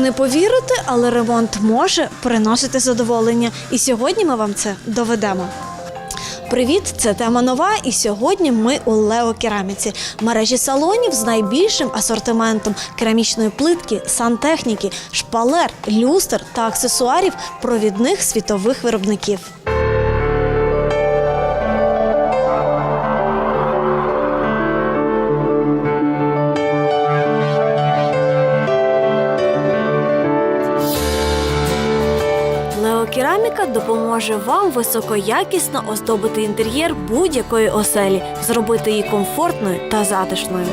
Не повірите, але ремонт може приносити задоволення. І сьогодні ми вам це доведемо. Привіт, це тема нова. І сьогодні ми у Лео Кераміці, мережі салонів з найбільшим асортиментом керамічної плитки, сантехніки, шпалер, люстр та аксесуарів провідних світових виробників. Леокераміка допоможе вам високоякісно оздобити інтер'єр будь-якої оселі, зробити її комфортною та затишною.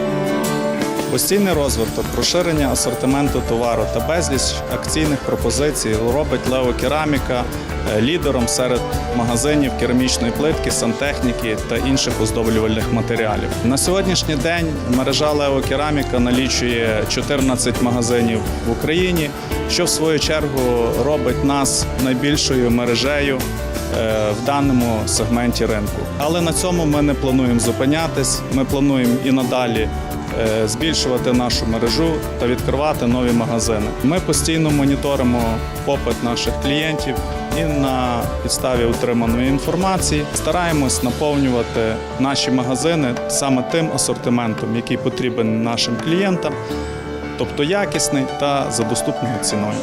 Постійний розвиток, розширення асортименту товару та безліч акційних пропозицій робить Лео Кераміка е, лідером серед магазинів керамічної плитки, сантехніки та інших оздоблювальних матеріалів. На сьогоднішній день мережа Лео Кераміка налічує 14 магазинів в Україні, що в свою чергу робить нас найбільшою мережею е, в даному сегменті ринку. Але на цьому ми не плануємо зупинятись. Ми плануємо і надалі е, збільшувати нашу мережу та відкривати нові магазини. Ми постійно моніторимо попит наших клієнтів і на підставі отриманої інформації стараємось наповнювати наші магазини саме тим асортиментом, який потрібен нашим клієнтам, тобто якісний та за доступною ціною.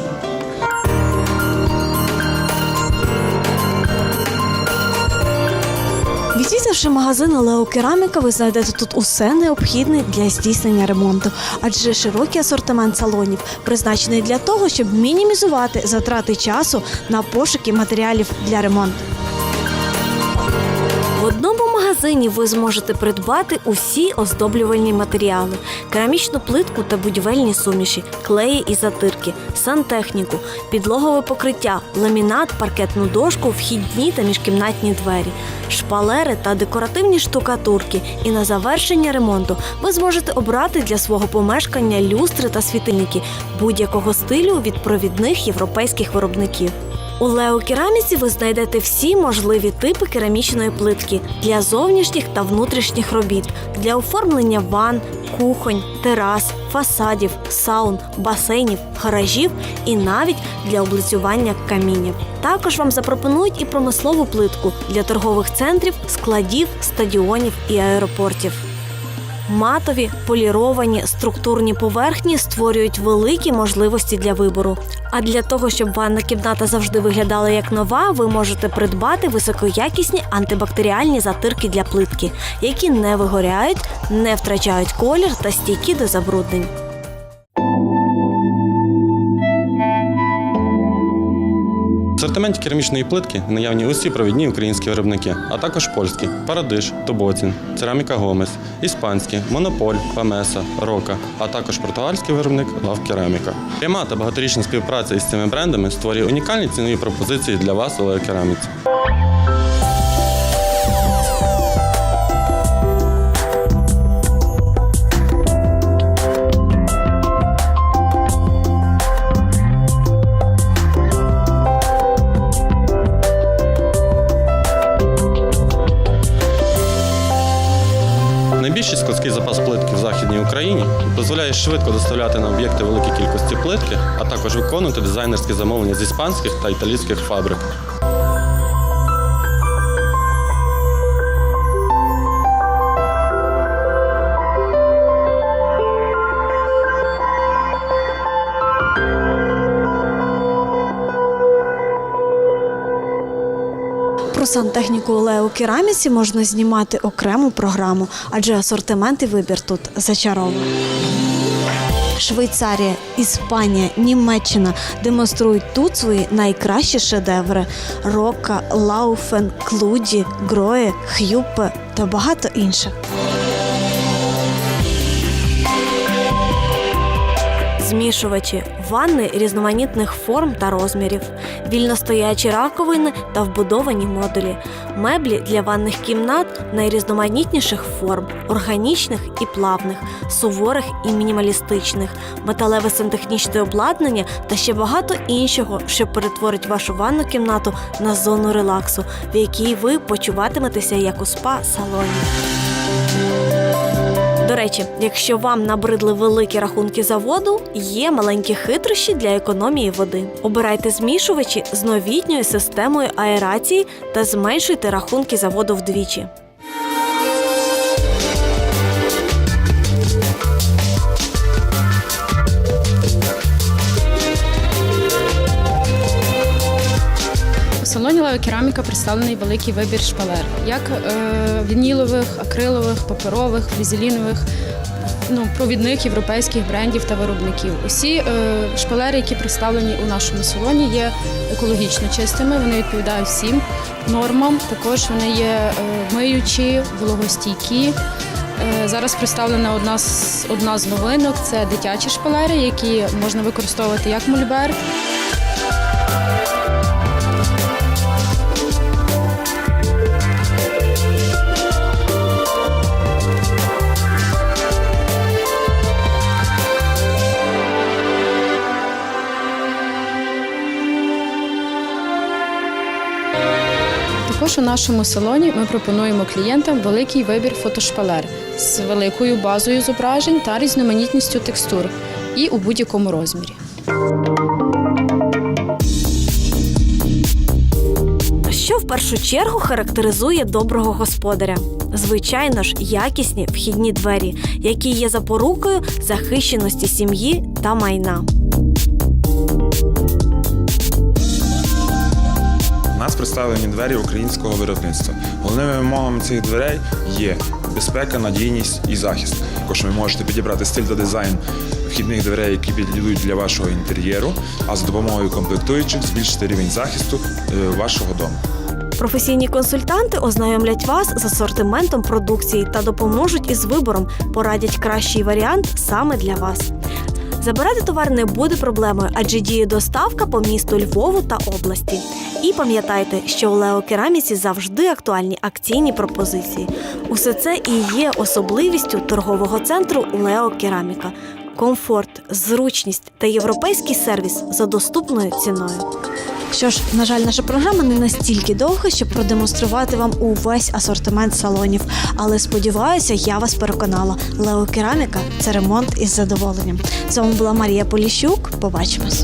Відвідавши магазин Лео Кераміка, ви знайдете тут усе необхідне для здійснення ремонту, адже широкий асортимент салонів призначений для того, щоб мінімізувати затрати часу на пошуки матеріалів для ремонту. Одному магазині ви зможете придбати усі оздоблювальні матеріали: керамічну плитку та будівельні суміші, клеї і затирки, сантехніку, підлогове покриття, ламінат, паркетну дошку, вхідні та міжкімнатні двері, шпалери та декоративні штукатурки. І на завершення ремонту ви зможете обрати для свого помешкання люстри та світильники будь-якого стилю від провідних європейських виробників. У Лео Кераміці ви знайдете всі можливі типи керамічної плитки для зовнішніх та внутрішніх робіт, для оформлення ванн, кухонь, терас, фасадів, саун, басейнів, гаражів і навіть для облицювання камінів. Також вам запропонують і промислову плитку для торгових центрів, складів, стадіонів і аеропортів. Матові, поліровані структурні поверхні створюють великі можливості для вибору. А для того, щоб ванна кімната завжди виглядала як нова, ви можете придбати високоякісні антибактеріальні затирки для плитки, які не вигоряють, не втрачають колір та стійкі до забруднень. В асортименті керамічної плитки наявні усі провідні українські виробники, а також польські Парадиш, Тобоцін, Цераміка Гомес, іспанські Монополь, Памеса, Рока, а також португальський виробник Лав Кераміка. Пряма та багаторічна співпраця із цими брендами створює унікальні цінові пропозиції для вас у Леокераміці. Складський запас плитки в Західній Україні дозволяє швидко доставляти на об'єкти великі кількості плитки, а також виконувати дизайнерські замовлення з іспанських та італійських фабрик. Про сантехніку Олео Лео Кераміці можна знімати окрему програму, адже асортимент і вибір тут зачарований. Швейцарія, Іспанія, Німеччина демонструють тут свої найкращі шедеври: Рока, Лауфен, Клуді, грої, Х'юпе та багато інших. Змішувачі, ванни різноманітних форм та розмірів, вільностоячі раковини та вбудовані модулі, меблі для ванних кімнат найрізноманітніших форм, органічних і плавних, суворих і мінімалістичних, металеве сантехнічне обладнання та ще багато іншого, що перетворить вашу ванну кімнату на зону релаксу, в якій ви почуватиметеся як у спа-салоні. Речі, якщо вам набридли великі рахунки за воду, є маленькі хитрощі для економії води. Обирайте змішувачі з новітньою системою аерації та зменшуйте рахунки за воду вдвічі. Салоні Лео Кераміка представлений великий вибір шпалер, як е, вінілових, акрилових, паперових, флізелінових, ну, провідних європейських брендів та виробників. Усі е, шпалери, які представлені у нашому салоні, є екологічно чистими. Вони відповідають всім нормам. Також вони є е, миючі, вологостійкі. Зараз представлена одна з одна з новинок це дитячі шпалери, які можна використовувати як мольберт. Також у нашому салоні ми пропонуємо клієнтам великий вибір фотошпалер з великою базою зображень та різноманітністю текстур і у будь-якому розмірі. Що в першу чергу характеризує доброго господаря? Звичайно ж, якісні вхідні двері, які є запорукою захищеності сім'ї та майна. Нас представлені двері українського виробництва. Головними вимогами цих дверей є безпека, надійність і захист. Також ви можете підібрати стиль та дизайн вхідних дверей, які підійдуть для вашого інтер'єру, а за допомогою комплектуючих збільшити рівень захисту е, вашого дому. Професійні консультанти ознайомлять вас з асортиментом продукції та допоможуть із вибором, порадять кращий варіант саме для вас. Забирати товар не буде проблемою, адже діє доставка по місту Львову та області. І пам'ятайте, що у Лео Кераміці завжди актуальні акційні пропозиції. Усе це і є особливістю торгового центру Лео Кераміка. Комфорт, зручність та європейський сервіс за доступною ціною. Що ж, на жаль, наша програма не настільки довга, щоб продемонструвати вам увесь асортимент салонів. Але сподіваюся, я вас переконала. Лео Кераміка це ремонт із задоволенням. З вами була Марія Поліщук. Побачимось.